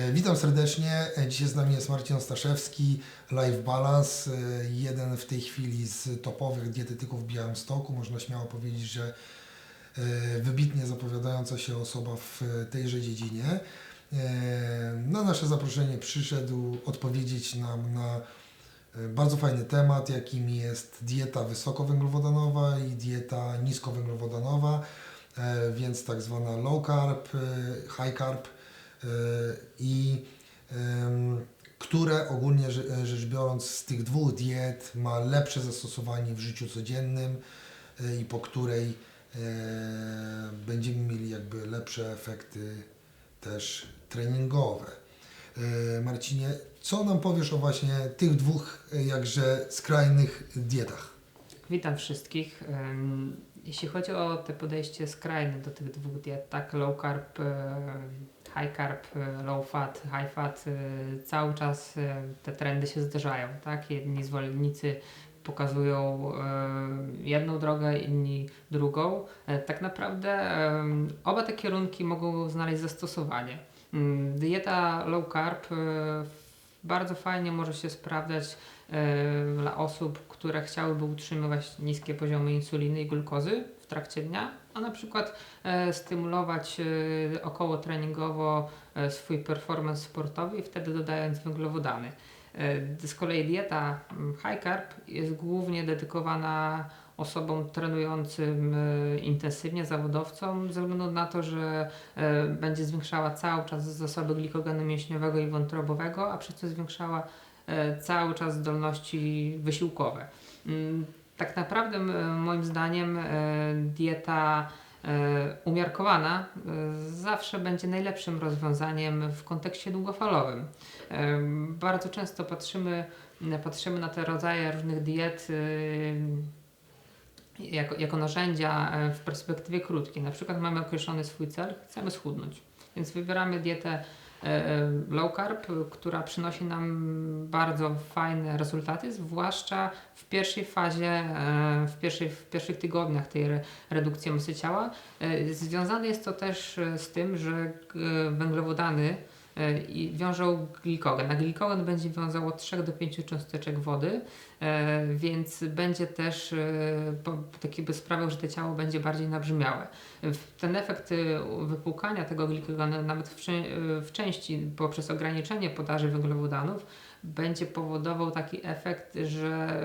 E, Witam serdecznie. E, Dzisiaj z nami jest Marcin Ostaszewski, Life Balance, e, jeden w tej chwili z topowych dietetyków w Białymstoku. Można śmiało powiedzieć, że wybitnie zapowiadająca się osoba w tejże dziedzinie. Na nasze zaproszenie przyszedł odpowiedzieć nam na bardzo fajny temat, jakim jest dieta wysokowęglowodanowa i dieta niskowęglowodanowa, więc tak zwana low carb, high carb i em, które ogólnie rze- rzecz biorąc z tych dwóch diet ma lepsze zastosowanie w życiu codziennym e, i po której e, będziemy mieli jakby lepsze efekty też treningowe. Marcinie, co nam powiesz o właśnie tych dwóch jakże skrajnych dietach? Witam wszystkich. Jeśli chodzi o te podejście skrajne do tych dwóch diet, tak low carb, high carb, e, low fat, high fat, e, cały czas e, te trendy się zderzają, tak? Jedni zwolennicy pokazują jedną drogę, inni drugą. E, Tak naprawdę oba te kierunki mogą znaleźć zastosowanie. Mm, Dieta low carb bardzo fajnie może się sprawdzać dla osób, które chciałyby utrzymywać niskie poziomy insuliny i glukozy trakcie dnia, a na przykład e, stymulować e, około treningowo e, swój performance sportowy wtedy dodając węglowodany. Z kolei dieta mm, high carb jest głównie dedykowana osobom trenującym intensywnie, zawodowcom, ze względu na to, że będzie zwiększała cały czas zasoby glikogenu mięśniowego i wątrobowego, a przez to zwiększała cały czas zdolności wysiłkowe. Tak naprawdę moim zdaniem e, dieta e, umiarkowana e, zawsze będzie najlepszym rozwiązaniem w kontekście długofalowym. Bardzo często patrzymy, patrzymy na te rodzaje różnych diet e, jako, jako narzędzia w perspektywie krótkiej. Na przykład mamy określony swój cel, chcemy schudnąć, więc wybieramy dietę low carb, która przynosi nam bardzo fajne rezultaty, zwłaszcza w pierwszej fazie, e, w, w pierwszych tygodniach tej re, redukcji masy ciała. E, Związane jest to też e, z tym, że węglowodany e, i wiążą glikogen. A glikogen będzie wiązał od 3 do 5 cząsteczek wody, e, więc będzie też e, po, tak jakby sprawiał, że to ciało będzie bardziej nabrzmiałe. Ten efekt e, wypłukania tego glikogenu nawet w, e, w części poprzez ograniczenie podaży węglowodanów będzie powodował taki efekt, że,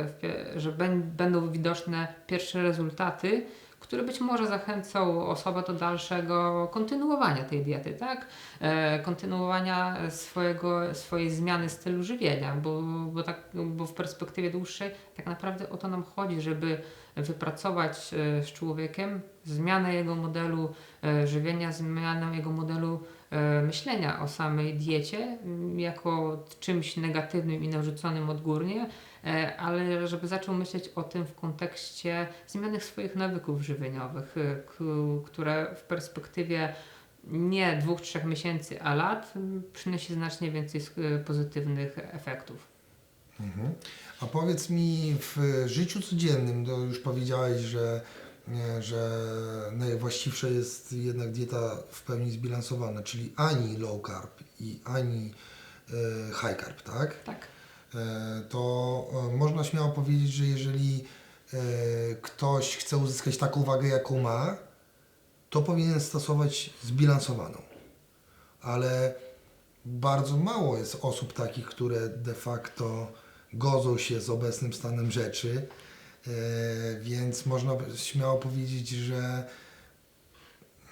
że bę- będą widoczne pierwsze rezultaty, które być może zachęcą osobę do dalszego kontynuowania tej diety, tak? E, kontynuowania swojego, swojej zmiany stylu żywienia, bo, bo, tak, bo w perspektywie dłuższej tak naprawdę o to nam chodzi, żeby wypracować e, z człowiekiem zmianę jego modelu e, żywienia, zmianę jego modelu e, myślenia o samej diecie m, jako czymś negatywnym i narzuconym odgórnie, ale żeby zaczął myśleć o tym w kontekście zmiany swoich nawyków żywieniowych, które w perspektywie nie dwóch, trzech miesięcy, a lat m, przynosi znacznie więcej pozytywnych efektów. Mhm. A powiedz mi, w życiu codziennym, to już powiedziałeś, że, że najwłaściwsza jest jednak dieta w pełni zbilansowana, czyli ani low carb i ani e, high carb, tak? Tak. E, to e, można śmiało powiedzieć, że jeżeli ktoś chce uzyskać taką wagę, jaką ma, to powinien stosować zbilansowaną. Ale bardzo mało jest osób takich, które de facto godzą się z obecnym stanem rzeczy, e, więc można śmiało powiedzieć, że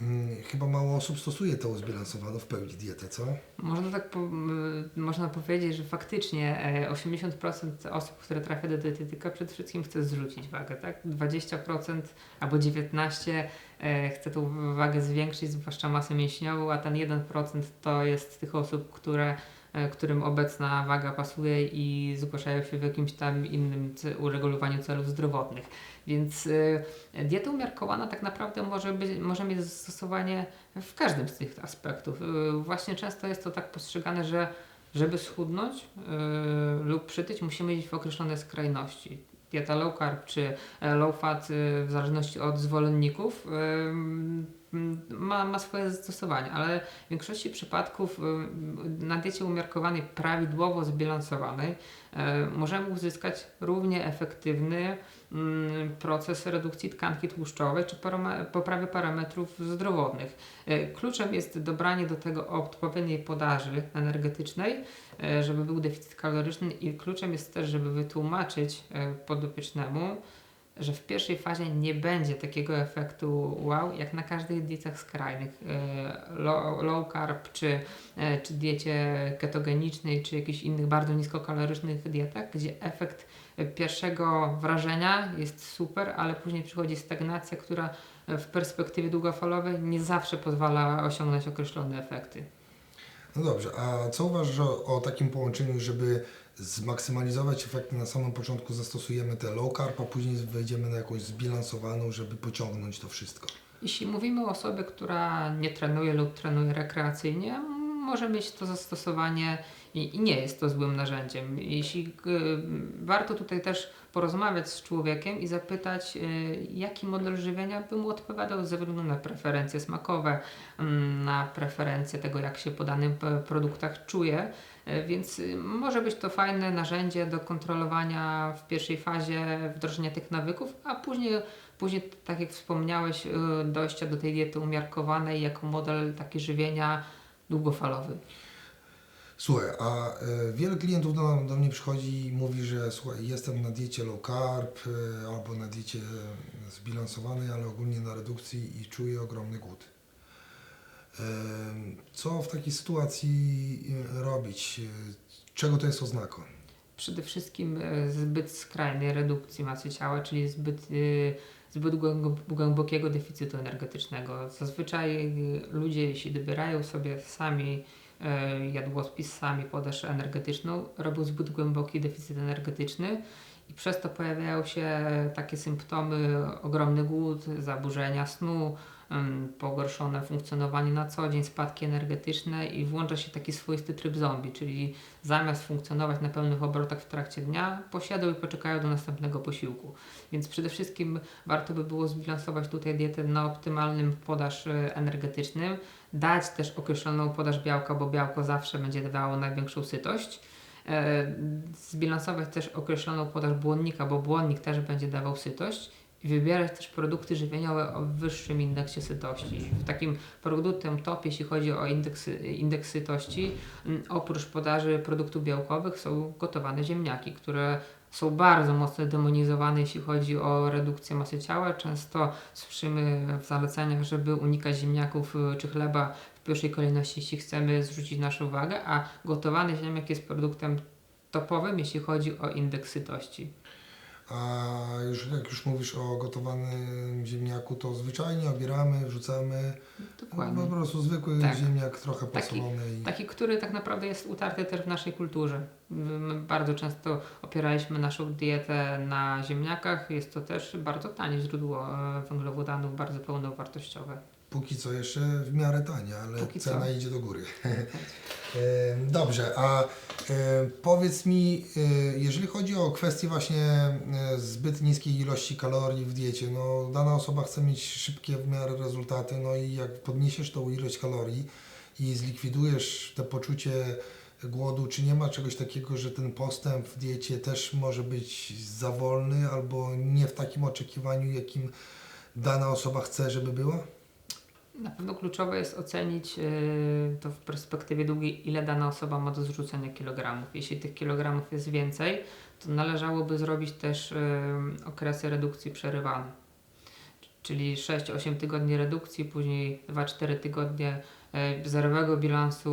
mm, chyba mało osób stosuje tą zbilansowaną w pełni dietę, co? Można tak po, m, można powiedzieć, że faktycznie e, 80% osób, które trafia do dietetyka przede wszystkim chce zrzucić wagę, tak? 20% albo 19% e, chce tą wagę zwiększyć, zwłaszcza masę mięśniową, a ten 1% to jest tych osób, które e, którym obecna waga pasuje i zgłaszają się w jakimś tam innym uregulowaniu celów zdrowotnych. Więc e, dieta umiarkowana tak naprawdę może, być, może mieć zastosowanie w każdym z tych aspektów. Yy, Właśnie często jest to tak postrzegane, że żeby schudnąć lub przytyć, musimy iść w określone skrajności. Dieta low carb czy e, low fat, w zależności od zwolenników, ma, ma swoje zastosowanie, ale w większości przypadków y, na diecie umiarkowanej, prawidłowo zbilansowanej e, możemy uzyskać równie efektywny proces redukcji tkanki tłuszczowej czy poprawy parametrów zdrowotnych. E, Kluczem jest dobranie do tego odpowiedniej podaży energetycznej, żeby był deficyt kaloryczny i kluczem jest też, żeby wytłumaczyć podopiecznemu, że w pierwszej fazie nie będzie takiego efektu wow, jak na każdych dietach skrajnych, e, low, low carb, czy, e, czy diecie ketogenicznej, czy jakichś innych bardzo niskokalorycznych dietach, gdzie efekt pierwszego wrażenia jest super, ale później przychodzi stagnacja, która w perspektywie długofalowej nie zawsze pozwala osiągnąć określone efekty. No dobrze, a co uważasz o, o takim połączeniu, żeby zmaksymalizować efekty na samym początku zastosujemy te low carb, a później wejdziemy na jakąś zbilansowaną, żeby pociągnąć to wszystko? Jeśli mówimy o osobie, która nie trenuje lub trenuje rekreacyjnie, może mieć to zastosowanie i, i nie jest to złym narzędziem. Jeśli y, warto tutaj też porozmawiać z człowiekiem i zapytać, y, jaki model żywienia by mu odpowiadał ze względu na preferencje smakowe, mm, na preferencje tego, jak się po danych produktach czuje. Y, Więc może być to fajne narzędzie do kontrolowania w pierwszej fazie wdrożenia tych nawyków, a później Później, tak jak wspomniałeś, dojścia do tej diety umiarkowanej jako model taki żywienia długofalowy. Słuchaj, a e, wiele klientów do, do mnie przychodzi i mówi, że słuchaj, jestem na diecie low carb e, albo na diecie e, zbilansowanej, ale ogólnie na redukcji i czuję ogromny głód. E, Co w takiej sytuacji robić? Czego to jest oznaką? Przede wszystkim y, zbyt skrajnej redukcji masy ciała, czyli zbyt, y, zbyt głębo- głębokiego deficytu energetycznego. Zazwyczaj y, ludzie, jeśli dobierają sobie sami y, jadłospis, sami podaż energetyczną, robią zbyt głęboki deficyt energetyczny i przez to pojawiają się takie symptomy ogromny głód, zaburzenia snu, pogorszone funkcjonowanie na co dzień, spadki energetyczne i włącza się taki swoisty tryb zombie, czyli zamiast funkcjonować na pełnych obrotach w trakcie dnia, posiadą i poczekają do następnego posiłku. Więc przede wszystkim warto by było zbilansować tutaj dietę na optymalnym podaż e, energetycznym, dać też określoną podaż białka, bo białko zawsze będzie dawało największą sytość. E, Zbilansować też określoną podaż błonnika, bo błonnik też będzie dawał sytość i wybierać też produkty żywieniowe o wyższym indeksie sytości. W takim produktem top, jeśli chodzi o indeks, indeks sytości, mm, oprócz podaży produktów białkowych są gotowane ziemniaki, które są bardzo mocno demonizowane, jeśli chodzi o redukcję masy ciała. Często słyszymy w zaleceniach, żeby unikać ziemniaków y, czy chleba w pierwszej kolejności, jeśli chcemy zwrócić naszą uwagę, a gotowany ziemniak jest produktem topowym, jeśli chodzi o indeks sytości. A już jak już mówisz o gotowanym ziemniaku, to zwyczajnie obieramy, wrzucamy. Dokładnie. Po prostu zwykły Tak. ziemniak, trochę Taki- posolony. I... Taki, który tak naprawdę jest utarty też w naszej kulturze. My bardzo często opieraliśmy naszą dietę na ziemniakach. Jest to też bardzo tanie źródło e, węglowodanów, bardzo pełnowartościowe. Póki co jeszcze w miarę tanie, ale Póki cena co. idzie do góry. Em, Dobrze, a em, powiedz mi, e, jeżeli chodzi o kwestię właśnie e, zbyt niskiej ilości kalorii w diecie, no dana osoba chce mieć szybkie w miarę rezultaty, no i jak podniesiesz tą ilość kalorii i zlikwidujesz to poczucie głodu, czy nie ma czegoś takiego, że ten postęp w diecie też może być za wolny albo nie w takim oczekiwaniu, jakim dana osoba chce, żeby była? Na pewno kluczowe jest ocenić e, to w perspektywie długiej, ile dana osoba ma do zrzucenia kilogramów. Jeśli tych kilogramów jest więcej, to należałoby zrobić też e, okresy redukcji przerywane. Czyli 6-8 tygodni redukcji, później 2-4 tygodnie zerowego bilansu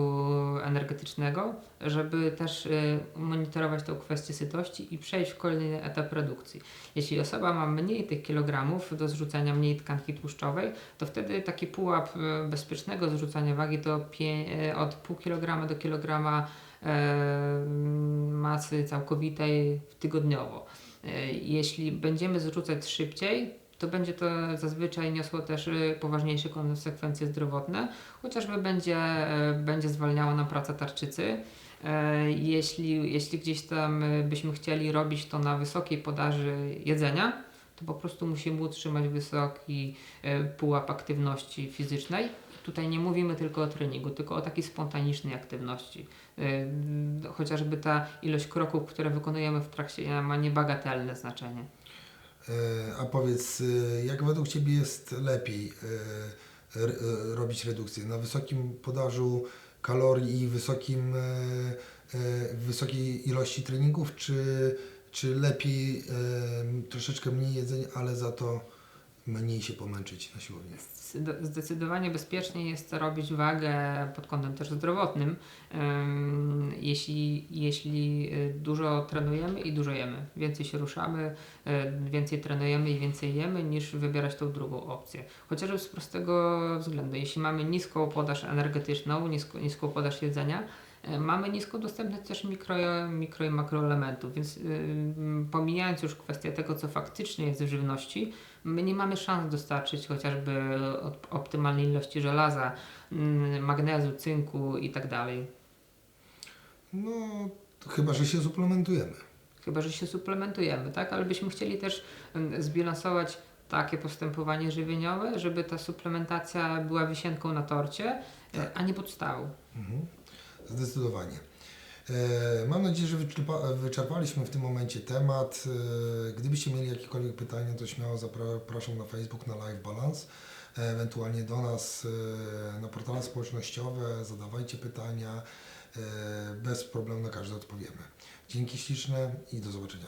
energetycznego, żeby też e, monitorować tą kwestię sytości i przejść w kolejny etap redukcji. Jeśli osoba ma mniej tych kilogramów do zrzucenia, mniej tkanki tłuszczowej, to wtedy taki pułap e, bezpiecznego zrzucania wagi to e, od pół kilograma do kilograma e, masy całkowitej tygodniowo. E, Jeśli będziemy zrzucać szybciej, to będzie to zazwyczaj niosło też e, poważniejsze konsekwencje zdrowotne, chociażby będzie, e, będzie zwalniała nam praca tarczycy. E, Jeśli, jeśli gdzieś tam e, byśmy chcieli robić to na wysokiej podaży jedzenia, to po prostu musimy utrzymać wysoki pułap aktywności fizycznej. Tutaj nie mówimy tylko o treningu, tylko o takiej spontanicznej aktywności. Chociażby ta ilość kroków, które wykonujemy w trakcie ma niebagatelne znaczenie. E, A powiedz, e, jak według Ciebie jest lepiej e, robić redukcję? Na wysokim podażu kalorii i wysokim, wysokiej ilości treningów, czy, czy lepiej troszeczkę mniej jedzenia, ale za to mniej się pomęczyć na siłowni? Zde- Zdecydowanie bezpiecznie jest robić wagę pod kątem też zdrowotnym, jeśli, jeśli y, dużo trenujemy i dużo jemy. Więcej się ruszamy, y, więcej trenujemy i więcej jemy, niż wybierać tą drugą opcję. Chociażby z prostego względu, jeśli mamy niską podaż energetyczną, nisko, niską podaż jedzenia, mamy niską dostępność też mikro, mikro i makroelementów, więc y, pomijając już kwestię tego, co faktycznie jest w żywności, my nie mamy szans dostarczyć chociażby op- optymalnej ilości żelaza, mm, magnezu, cynku i tak dalej. No, chyba, że się suplementujemy. Chyba, że się suplementujemy, tak? Ale byśmy chcieli też mm, zbilansować takie postępowanie żywieniowe, żeby ta suplementacja była wisienką na torcie, e, a nie podstawą. Mhm. Zdecydowanie. E, Mam nadzieję, że wyczerpa, wyczerpaliśmy w tym momencie temat. E, Gdybyście mieli jakiekolwiek pytania, to śmiało zapraszam na Facebook, na Live Balance, e, ewentualnie do nas na portale społecznościowe. Zadawajcie pytania. Bez problemu na każde odpowiemy. Dzięki śliczne i do zobaczenia.